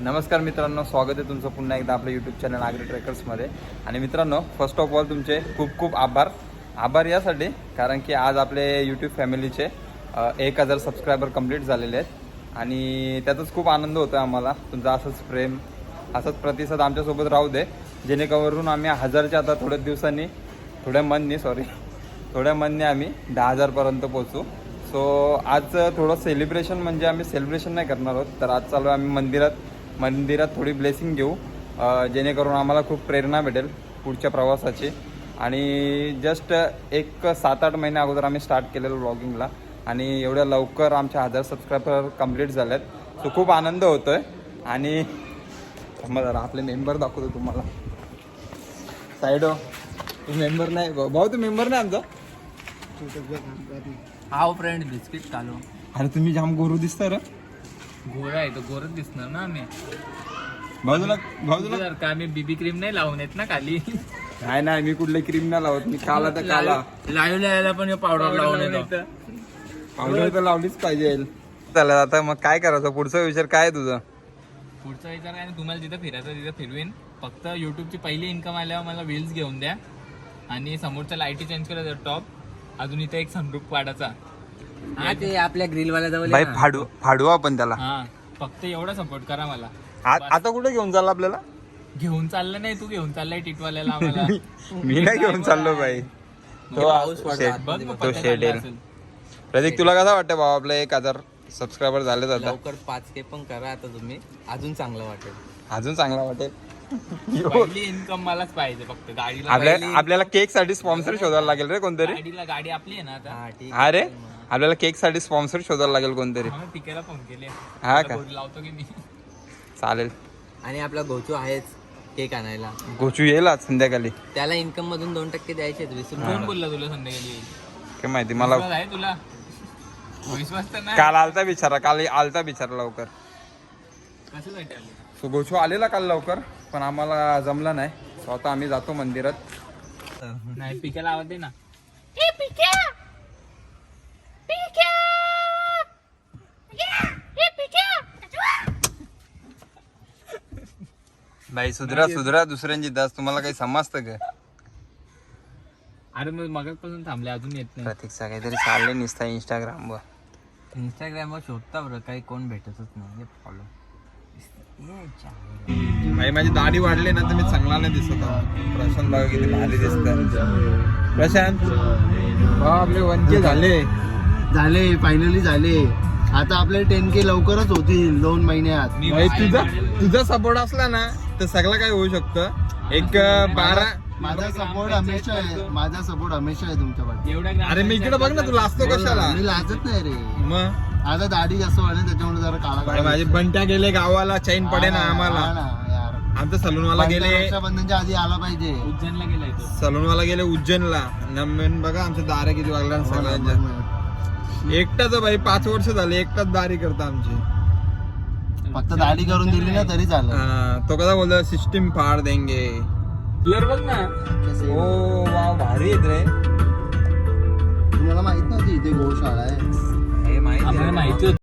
नमस्कार मित्रांनो स्वागत आहे तुमचं पुन्हा एकदा आपल्या यूट्यूब चॅनल आग्री ट्रेकर्समध्ये आणि मित्रांनो फर्स्ट ऑफ ऑल तुमचे खूप खूप आभार. आभार यासाठी कारण की आज आपले यूट्यूब फॅमिलीचे एक हजार सबस्क्रायबर कंप्लीट झालेले आहेत. आणि त्याचाच खूप आनंद होतो आम्हाला. तुमचा असंच प्रेम असंच प्रतिसाद आमच्यासोबत राहू दे. जेणेकरून आम्ही हजारच्या आता थोड्या दिवसांनी थोड्या मननी सॉरी थोड्या मनने आम्ही दहा हजारपर्यंत पोहोचू. सो आज थोडं सेलिब्रेशन म्हणजे आम्ही सेलिब्रेशन नाही करणार आहोत. तर आज चालू आहे आम्ही मंदिरात. मंदिरात थोडी ब्लेसिंग घेऊ जेणेकरून आम्हाला खूप प्रेरणा भेटेल पुढच्या प्रवासाची. आणि जस्ट एक सात आठ महिन्या अगोदर आम्ही स्टार्ट केलेलं ब्लॉगिंगला आणि एवढ्या लवकर आमच्या हजार सबस्क्रायबर कंप्लीट झाल्यात सो खूप आनंद होतो आहे आणि जरा आपले मेंबर दाखवतो तुम्हाला. साईड तू मेंबर नाही भाऊ तू मेंबर नाही आमचा? हाव फ्रेंड बिस्किट कालो आणि तुम्ही जाम गोरू दिसता रे. गोरा आहे तो गोरच दिसणार ना आम्ही. बाजूला बाजूला जर का आम्ही बीबी क्रीम नाही लावून येत ना खाली. नाही नाही मी कुठले क्रीम नाही लावत मी काला तर काला लाईव्ह यायला पण पावडर लावून येतो. पावडर तर लावलीच पाहिजे. चालेल आता मग काय करायचं? पुढचा विचार काय आहे तुझा? पुढचा विचार काय नाही तुम्हाला जिथं फिरायचं तिथं फिरवीन. फक्त युट्यूबची पहिली इन्कम आल्यावर मला व्हील्स घेऊन द्या. आणि समोरच्या लाईटी चेंज करायचं टॉप अजून इथे एक सनरूप पाडायचा हा ते आपल्या ग्रिल वाल्या जवळ बाई फाडू फाडू आपण त्याला. हा फक्त एवढा सपोर्ट करा मला. आ- आता कुठे घेऊन चालला आपल्याला? घेऊन चाललं नाही तू घेऊन चाललाय टिटवाल्याला आम्हाला. मी नाही घेऊन चाललो तो शेट- बघ मग तो येईल. असेल. प्रतीक तुला कसं वाटतं बाबा आपलं एक हजार सबस्क्रायबर झाले आता? लवकर पाच के पण करा आता तुम्ही. अजून चांगलं वाटेल. अजून चांगला वाटेल. पहिली इन्कम मलाच पाहिजे फक्त. गाडीला आपल्या आपल्याला केकसाठी स्पॉन्सर शोधायला लागेल रे कोणतरी. गाडीला गाडी आपली आहे ना आता. हा ठीक हा रे. आपल्याला केकसाठी स्पॉन्सर शोधायला लागेल कोणतरी. हा, पिकेला फोन केले. हा का? बोल लावतो की मी? चालेल. आणि आपला गोचू आहेच केक आणायला. गोचू येईल आज संध्याकाळी. त्याला इन्कम मधून दोन टक्के द्यायचे आहेत, विसरून कोण बोलला तुला संध्याकाळी काय माहिती मला विश्वास आहे तुला? विश्वास तर नाही. काल आलता बिचारा काल आलता बिचारा लवकर. आले सो गोचू आलेला काल लवकर? पण आम्हाला जमला नाही. सो आता आम्ही जातो मंदिरात. नाही पिकेला आवाज दे ना. बाई सुधरा सुधरा दुसऱ्यांची दास. तुम्हाला काही समजतं का? अरे मग मगापासून थांबले अजून येत नाही. प्रतीकचा काहीतरी चालले निसता इंस्टाग्राम वर. इंस्टाग्रामवर शोधता बरं काही कोण भेटतच नाही. फॉलो भाई माझी दाढी वाढली ना तर मी चांगला नाही दिसत. प्रशांत बघा किती भारी दिसत प्रशांत आपले वंचे झाले. झाले फायनली झाले. आता आपले टेन के लवकरच होतील दोन महिन्यात. भाई तुझा. तुझा सपोर्ट असला ना तर सगळं काय होऊ शकतं. एक बारा माझा सपोर्ट हमेशा आहे. माझा सपोर्ट हमेशा आहे तुमच्या अरे मी इकडे बघ ना तू लाजतो कशाला? मी लाजत नाही रे. मग? आता दाढी जास्त वाढली त्याच्यामुळे जरा काळा माझे बंट्या गेले गावाला चैन पडे ना आम्हाला. आमचा सलूनवाला गेले. रक्षाबंधनच्या आधी आला पाहिजे. उज्जैनला गेलाय तो. सलूनवाला गेले उज्जैनला. नम्मेन बघा आमच्या दाऱ्या किती वागल्या हो सगळ्यांच्या. एकटाच भाई पाच वर्ष झाले एकटाच दारी करता आमची. फक्त दाढी करून दिली ना तरी चालेल. हा, तो कसा बोलतो सिस्टीम फाड देंगे. ब्लर बघ ना. ओ वा भारी आहेत रे. तुम्हाला माहीत नव्हती इथे गोशाळा आहे. आम्हाला माहिती होत.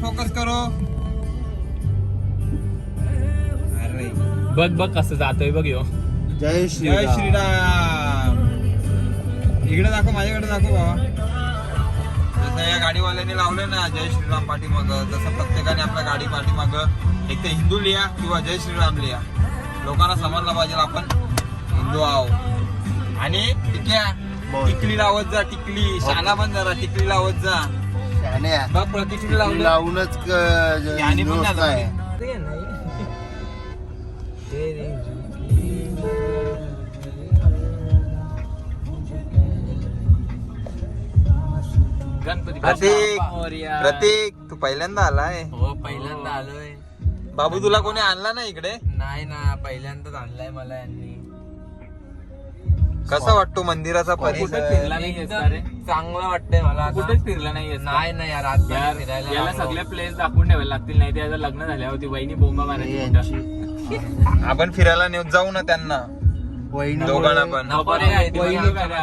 फोकस करो. अरे. बघ बघ कसं जातोय बघ यो. जय श्री जय श्रीराम. इकडे दाखव माझ्याकडे दाखव बाबा. जसं या गाडीवाल्याने लावलं ना जय श्रीराम पाठीमाग. तसं प्रत्येकाने आपल्या गाडी पाठीमाग एक तर हिंदू लिहा किंवा जय श्रीराम लिहा लोकांना समजलं पाहिजे आपण हिंदू आहो. आणि टिक्या टिकली लावत जा टिकली. शाला पण जरा टिकली लावत जा. बघ लावलं. लावूनच याने पण नाही. गणपती प्रतीक मोरया. प्रतीक तू पहिल्यांदा आलाय. हो पहिल्यांदा आलोय. बाबू तुला कोणी आणला ना इकडे? नाही ना पहिल्यांदाच आणलाय मला यांनी. कसा वाटतो मंदिराचा कुठेच परिसर? फिरला नाही रे? चांगलं वाटतंय मला आता. कुठेच फिरला नाही नाही नाही यार आज यार फिरायला याला लागलो. सगळे प्लेस दाखवून ठेवायला लागतील नाही ते आता लग्न झाल्यावर होती वहिनी बोंबा मारायची. आपण फिरायला नेऊ जाऊ ना त्यांना. दोघांना पण.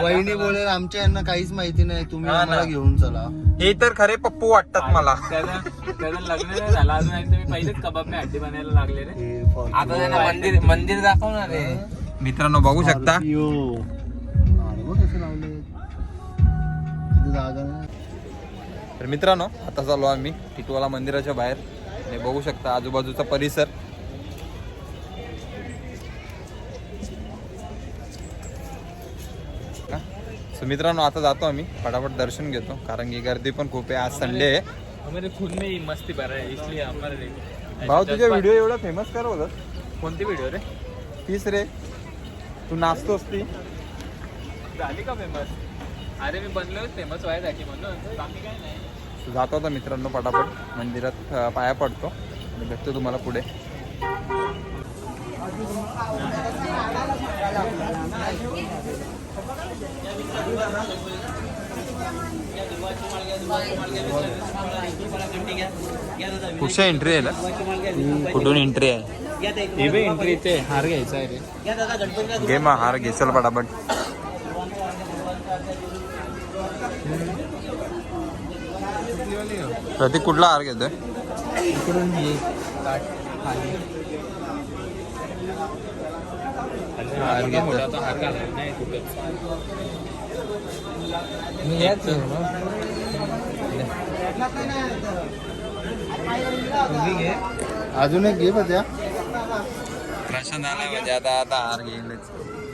वहिनी बोलेल आमच्या यांना काहीच माहिती नाही तुम्ही हा ना. आम्हाला घेऊन चला. हे तर खरे पप्पू वाटतात मला. लग्न नाही झालं अजून पहिलेच कबाब मी हड्डी बनायला लागले रे. हे आता त्यांना मंदिर मंदिर दाखवणार आहे. मित्रांनो बघू शकता. Scorpio. अरे बघ कसे लावले. तिथे जागा नाही. तर मित्रांनो आता चालू आम्ही टिटवाला मंदिराच्या बाहेर. हे बघू शकता आजूबाजूचा परिसर. सो मित्रांनो आता जातो आम्ही. फटाफट दर्शन घेतो. कारण की गर्दी पण खूप आहे. आज संडे आहे. में मस्ती भरा है इसलिए हमारे भाऊ तुझे व्हिडिओ एवढा फेमस कर होतात कोणती व्हिडिओ रे? तीस रे. तू नाचतोस ती. झाली का फेमस अरे मी बनलो फेमस व्हायसाठी म्हणून. बाकी काय नाही. जातो आता मित्रांनो पटापट मंदिरात पाया पडतो. आणि भेटतो तुम्हाला पुढे. कुठच्या एंट्री आहे कुठून एंट्री आहे? बे एंट्रीचे हार घ्यायचा आहे रे. मग हार घे चल पटापट. प्रतीक कुठला हार घेतोय इकडून ये काट खाली हार घेतोय मोठा हार घालायला नाही कुठंच मी याच आहे ना. तुम्ही घे अजून एक घे बघ त्या प्रशांत आलाय म्हणजे आता आता हार घेईलच.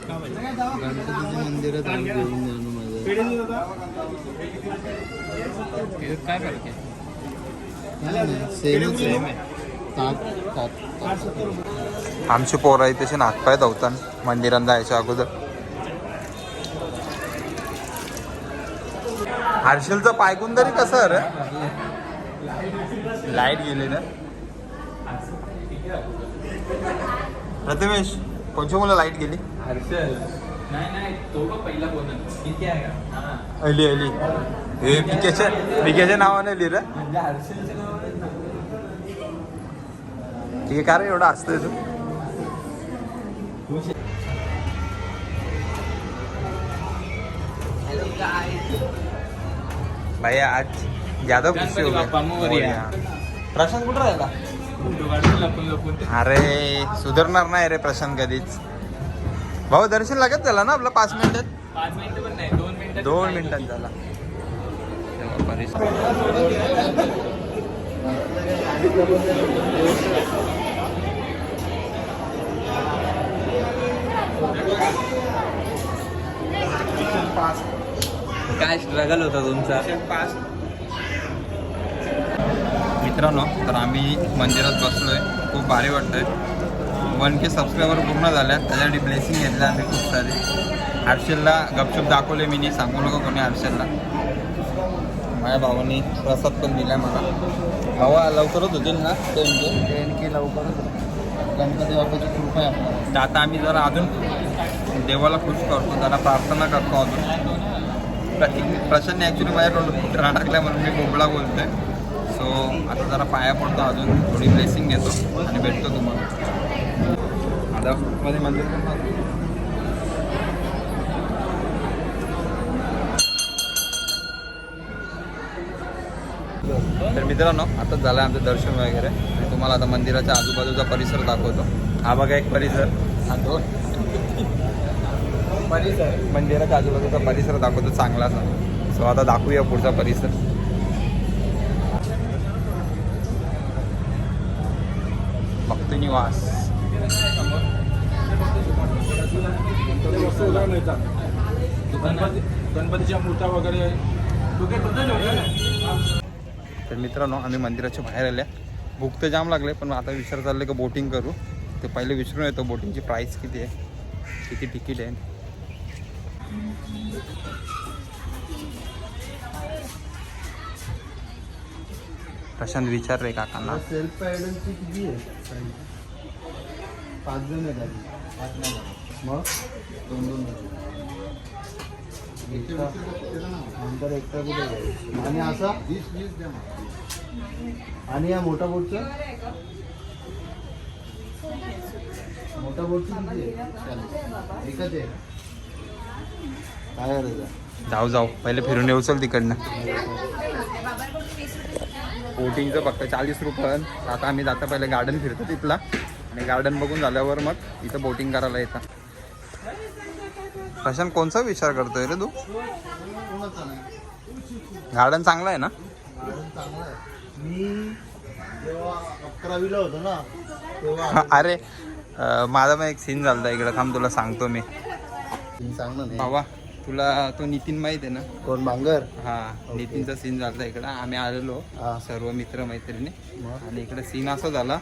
गणपतीच्या मंदिरात घेऊन जाणं माझं. काय फरक आहे. सेमच आहे. ताक ताक ताक. आमची पोरं आहे तसे नागपाय धावतात मंदिरात जायच्या अगोदर. हर्षलचं पायकून तरी कसं रे? लाइट गेली ना? प्रथमेश कोणच्या मुलं लाइट गेली? हर्षल. अली अली. हे पिकेच्या पिकेच्या नावाने लिहि रे. ठीक आहे का रे एवढं असतंय तू. भाई आज ज्यादा खुशी हो. मोरया. प्रशांत कुठं राहिला? अरे सुधारणार नाही रे प्रशांत कधीच. भाऊ दर्शन लागत झाला ना आपलं? पाच मिनिटात पाच मिनिटं पण नाही दोन मिनिटं दोन मिनिटात झाला. परिसर काय स्ट्रगल होता तुमचा? मित्रांनो तर आम्ही मंदिरात बसलोय. खूप भारी वाटतंय. वन के सबस्क्रायबर पूर्ण झाल्या त्याच्यासाठी ब्लेसिंग घेतल्या आम्ही खूप सारे. हर्षलला गपचूप दाखवले मी नाही. सांगू नका कोणी हर्षलला. माझ्या भावानी प्रसाद पण दिलाय मला. भावा लवकरच होतील ना ते म्हणजे टेन के लवकरच गणपती बाप्पाची कृपा आहे तर आता आम्ही जरा अजून देवाला खुश करतो. जरा प्रार्थना करतो अजून. प्रतीक प्रशांतने ॲक्च्युली माझ्या राह टाकल्या म्हणून मी बोबडा आहे सो आता जरा पाया पडतो अजून थोडी ब्लेसिंग घेतो आणि भेटतो तुम्हाला. आता मध्ये मंदिर तर मित्रांनो आता झालं आमचं दर्शन वगैरे. आणि तुम्हाला आता मंदिराच्या आजूबाजूचा परिसर दाखवतो. हा बघा एक परिसर. हा दोन परिसर. मंदिराच्या आजूबाजूचा परिसर दाखवतो चांगलाचा सो आता दाखवूया पुढचा परिसर. भक्त निवास. गणपतीच्या मूर्त्या वगैरे तर मित्रांनो आम्ही मंदिराच्या बाहेर आल्या. भूक तर जाम लागले पण आता विचार चालले का बोटिंग करू. ते पहिले विचारून येतो बोटिंगची प्राईस किती आहे? किती तिकीट आहे? प्रशांत विचार रे काकांना. सेल्फ गायडन्सची किती आहे? पाच जण आहेत आधी. पाच नाही. मग? दोन दोन नंतर एक्स्ट्रा कुठे आणि असा? वीस वीस द्या आणि या मोठा बोटचं? मोठा बोटचं किती आहे? एकच आहे. काय जाऊ जाऊ. पहिले फिरून येऊ चल तिकडनं. बोटिंगचं फक्त चाळीस रुपये. आता आम्ही जाता पहिले गार्डन फिरतो तिथला. आणि गार्डन बघून झाल्यावर मग इथं बोटिंग करायला येतं. प्रशांत कोणचा विचार करतोय रे तू? गार्डन चांगलं आहे ना? गार्डन चांगलं आहे. मी जेव्हा अकरावीला होतो ना तेव्हा अरे माझा पण एक सीन झालता इकडं. थांब तुला सांगतो मी. चांगलं नाही बाबा तुला तो नितीन माहीत आहे ना? कोण बांगर हा नितीनचा सीन झालता इकडं. आम्ही आलेलो हा. सर्व मित्र मैत्रिणी मग? आणि इकडे सीन असा झाला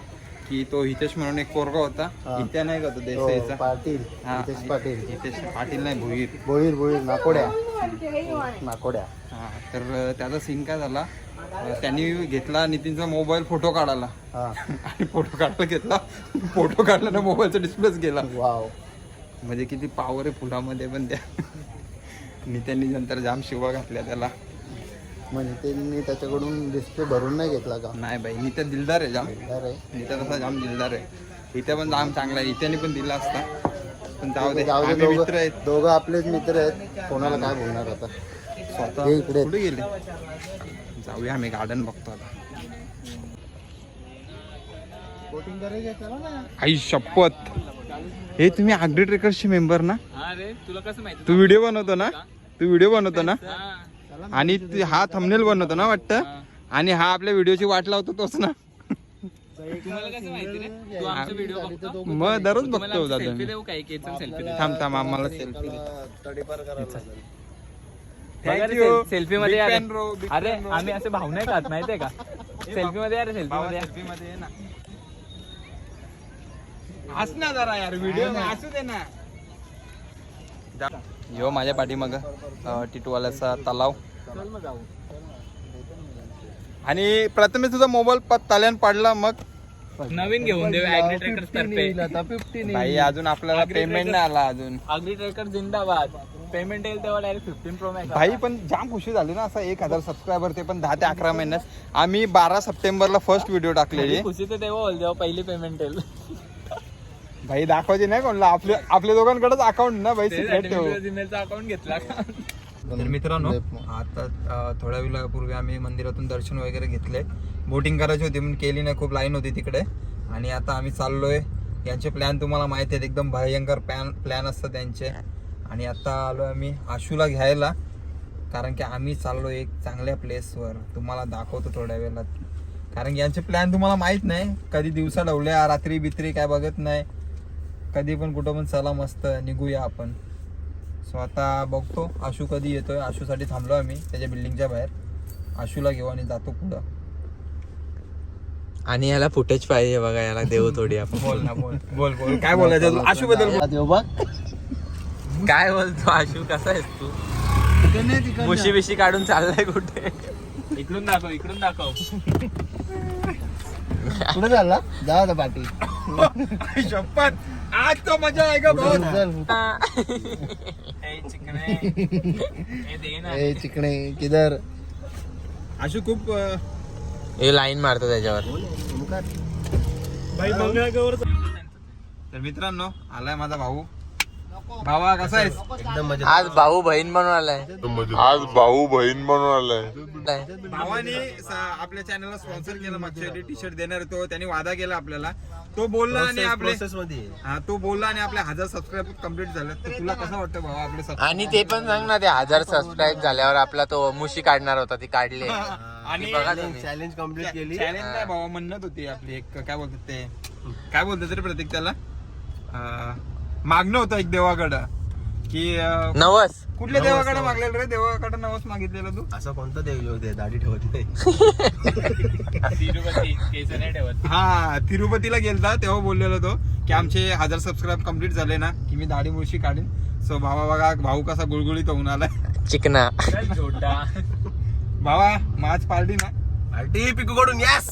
की तो हितेश म्हणून एक पोरगा होता. हा. हित्या नाही का तो तो देसाईचा? पाटील हा, नितेश पाटील. हितेश पाटील नाही भुईर. बोईर बोईर नाकोड्या. नाकोड्या. हा तर अं, त्याचा सीन काय झाला? अं, त्यांनी घेतला नितीनचा मोबाईल फोटो काढायला. हा. आणि फोटो काढायला घेतला. फोटो काढला ना मोबाईलचा डिस्प्लेच गेला. वाव. म्हणजे किती पावर आहे फुलामध्ये पण त्या. नित्यांनी नंतर जाम शिवा घातल्या त्याला. म्हणजे त्यांनी त्याच्याकडून डिस्प्ले भरून नाही घेतला का? नाही बाई नित्या दिलदार आहे जाम. अरे नित्या तसा जाम दिलदार आहे. इथे पण जाम चांगला आहे. इथेने पण दिला असता. पण जाऊ दे जाऊ दे मित्र आहेत. दोघं आपलेच मित्र आहेत. कोणाला काय बोलणार आता? स्वतः इकडे. कुठे गेले? जाऊया आम्ही गार्डन बघतो आता. आई शपथ. हे तुम्ही आगडी ट्रेकर्सचे मेंबर ना? हा रे तुला कसं माहिती? तू व्हिडिओ बनवतो ना? तू व्हिडिओ बनवतो ना? हा. आणि तू- हा थंबनेल बनवतो ना वाटतं? आणि हा आपल्या व्हिडिओची वाट लावतो तोच ना? तुम्हाला कसं माहिती रे? तू आमचा व्हिडिओ बघतो. मग दररोज बघतो आमची दादा सेल्फी मी देऊ काय केचन सेल्फी देऊ? थांब थांब आम्हाला सेल्फी. सेल्फी मध्ये अरे. आम्ही असे भाव नाही खात माहितीये का? सेल्फी मध्ये अरे सेल्फी मध्ये सेल्फी मध्ये ये ना. हस ना जरा यार व्हिडिओ असू दे ना. यो माझ्या पाठीमाग टिटवाल्याचा तलाव. आणि प्रथमे तुझा मोबाईल तल्यान पडला मग? नवीन घेऊन देऊ ऍग्री ट्रेकर्स 50 तर्फे. येईल आता 50 येईल. भाई अजून आपल्याला पेमेंट नाही आला अजून. अग्री ट्रेकर जिंदाबाद. पेमेंट येईल तेव्हा डायरेक्ट फिफ्टीन प्रो मॅक्स भाई पण जाम खुशी झाली ना असं एक हजार सबस्क्रायबर ते पण दहा ते अकरा महिन्यात. आम्ही बारा सप्टेंबरला फर्स्ट व्हिडिओ टाकलेली. खुशी तर तेव्हा होईल जेव्हा पहिली पेमेंट येईल. भाई दाखवायची नाही कोणला. आपल्या आपल्या दोघांकडेच अकाउंट ना भाई सिक्रेट ठेव. ईमेलचा अकाउंट घेतला तर मित्रांनो आता थोड्या वेळापूर्वी आम्ही मंदिरातून दर्शन वगैरे घेतले. बोटिंग करायची होती पण केली नाही. खूप लाईन होती तिकडे. आणि आता आम्ही चाललोय. यांचे प्लॅन तुम्हाला माहिती आहेत. एकदम भयंकर प्लॅन प्लॅन असतात त्यांचे. आणि आता आलो आम्ही आशूला घ्यायला. कारण की आम्ही चाललो एक चांगल्या प्लेसवर तुम्हाला दाखवतो थोड्या वेळात. कारण की यांचे प्लॅन तुम्हाला माहीत नाही. कधी दिवसा ढवल्या रात्री बित्री काय बघत नाही. कधी पण कुठं पण चला मस्त निघूया आपण. सो आता बघतो आशू कधी येतोय? आशूसाठी थांबलो आम्ही त्याच्या बिल्डिंगच्या बाहेर. आशूला घेऊ आणि जातो पुढं. आणि याला फुटेज पाहिजे बघा याला देऊ थोडी आपण. बोल ना बोल. बोल बोल. काय बोलायचं? तुला? आशू बद्दल काय बोलतो आशू? कसा आहेस तू. मुशी बिशी काढून चाललाय कुठे? इकडून दाखव इकडून दाखव. पुढे झाला जा आता पाठी शपथ. आज तो मजा आहे का भाऊ चल. ए, चिकणे. ए, दे ना. ए चिकणे किधर? आशू खूप हे लाईन मारतो त्याच्यावर. तर मित्रांनो आलाय माझा भाऊ. भावा कसा आहेस? एकदम मजा आज भाऊ बहीण बनून आलाय. आज भाऊ बहीण बनून आलाय. भावाने आपल्या चॅनलला स्पॉन्सर केलं मागच्या टी शर्ट देणार तो. त्यांनी वादा केला आपल्याला. तो बोलला आणि आपले प्रोसेस मध्ये. हा तो बोलला आणि आपले हजार सबस्क्राईब कंप्लीट झाले तर तुला कसं वाटतं भावा आपले subscribe? आणि ते पण सांग ना ते हजार सबस्क्राईब झाल्यावर आपला तो मुशी काढणार होता ती काढली. आणि बघा तुम्ही. चॅलेंज कंप्लीट केली. चॅलेंज नाही भावा म्हणत होती आपली एक काय बोलतात ते? काय बोलतात रे प्रतीक त्याला? अं, मागणं होतं एक देवाकडं. की अं, नवस. कुठल्या देवाकडे मागलेलं रे? देवाकडे नवस मागितलेलं तू? असा कोणता देव योग आहे दाढी ठेवत नाही. तिरुपती केस नाही. ठेवत हा तिरुपतीला गेलता तेव्हा बोललेलो तो की आमचे हजार सबस्क्राईब कंप्लीट झाले ना की मी दाढी मुळशी काढीन. सो भावा बघा भाऊ कसा गुळगुळीत होऊन आलाय चिकना. चल, छोटा भावा माझ पार्टी ना. पार्टी पिकू कडून यस!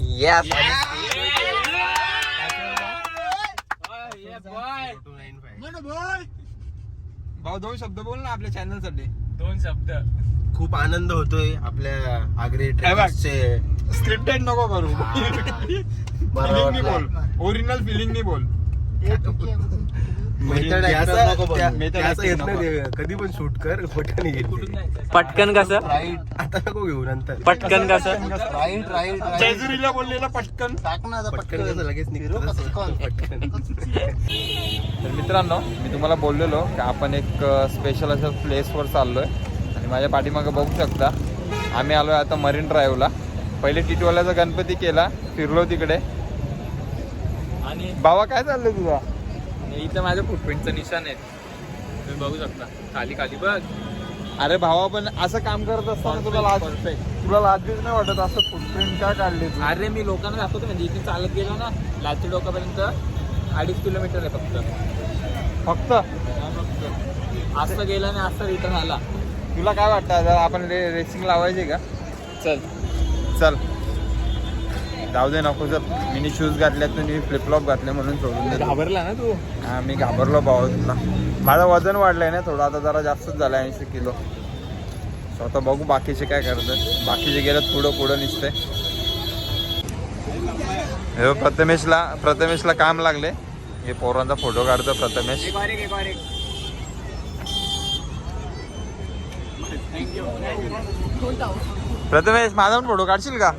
येस भाऊ दोन शब्द बोल ना आपल्या चॅनलसाठी दोन शब्द. खूप आनंद होतोय आपल्या आग्रे. ट्रेकर्सचे स्क्रिप्टेड नको करू. बरं फिलिंग बोल. ओरिजिनल फिलिंग बोल. कधी पण शूट कर पटकन पटकन कसं? राईट आता नको घेऊ नंतर. पटकन कसं? राईट राईट जेजुरीला बोललेला पटकन. टाक ना पटकन कसं? लगेच निघतो पटकन. तर मित्रांनो मी तुम्हाला बोललेलो की आपण एक स्पेशल अशा प्लेसवर चाललोय. आणि माझ्या पाठीमागं बघू शकता आम्ही आलोय आता मरीन ड्राईव्हला. पहिले टिटवाल्याचा गणपती केला फिरलो तिकडे. आणि बाबा काय चाललंय तुझा? आणि इथं माझ्या फुटप्रिंटचं निशाण आहे. तुम्ही बघू शकता. खाली खाली बघ. अरे भावा पण असं काम करत असताना तुला लाज तुला लाजबीज नाही वाटत? असं फुटप्रिंट का काढली अरे मी लोकांना दाखवतो म्हणजे इथे चालत गेलो ना लातूर डोकापर्यंत अडीच किलोमीटर आहे फक्त. फक्त? फक्त. असं गेला आणि असं रिटर्न आला. तुला काय वाटतं? जर आपण रेसिंग लावायची का? चल. चल. जाऊ दे नको जर मिनी शूज घातल्यात मी फ्लिपफ्लॉप घातले म्हणून सोडून दे घाबरला ना तू? हा मी घाबरलो भाऊ तुला. माझं वजन वाढलंय ना थोडं आता जरा जास्तच झालं ऐंशी किलो. सो आता बघू बाकीचे काय करतात. बाकीचे गेलं पुढं पुढं निसते. हे प्रथमेशला प्रथमेशला काम लागले. हे पोरांचा फोटो काढतो प्रथमेश. प्रथमेश माझा पण फोटो काढशील का?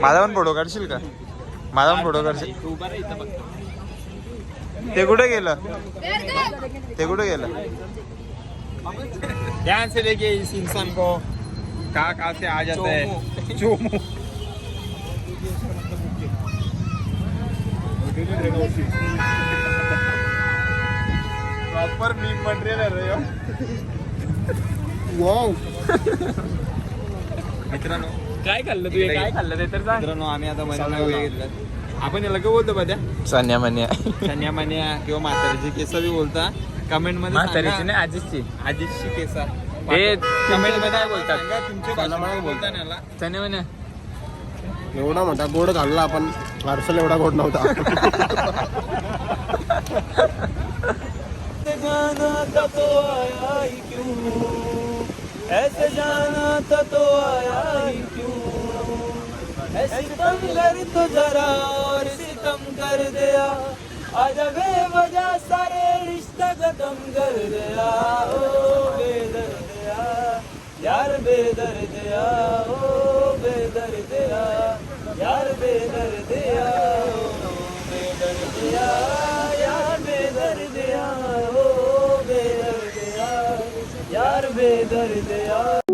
माझा पण फोटो काढशील का? माझा पण फोटो काढशील. तू कुठे गेलं? ते कुठे गेलं? ध्यान से देखिए इस इंसान को। कहाँ कहाँ से आ जाता है? चोमू। प्रॉपर मी मटेरियल आहे रे। ह्यो. मित्रांनो काय खाल्लं तू? हे काय खाल्लं? ते तर सांग. मित्रांनो आम्ही आता मरीना वगैरे घेतलं. आपण याला काय बोलतो बद्या? सन्या मन्या. धन्या मान्या किंवा म्हातारीची केस बी बोलता. कमेंटमध्ये म्हातारीची. नाही आजीची. आजीची केसा. हे कमेंटमध्ये काय बोलतात? तुमच्या भाषेमध्ये बोलता ना याला. चने म्हणे एवढा मोठा गोड घालला आपण. पार्सल एवढा गोड नव्हता. ऐसे जाना था तो आया ही क्यों? ऐसे सितम कर तो जरा और सितम कर दिया। आज बेवजह सारे रिश्ता खत्म कर दिया। ओ बेदर्दिया यार बेदर्दिया ओ बेदर्दिया यार बेदर बेदर्दिया ओ बेदर्दिया यार बेदर्दिया ओ बेदर्दिया यार बेदर्दिया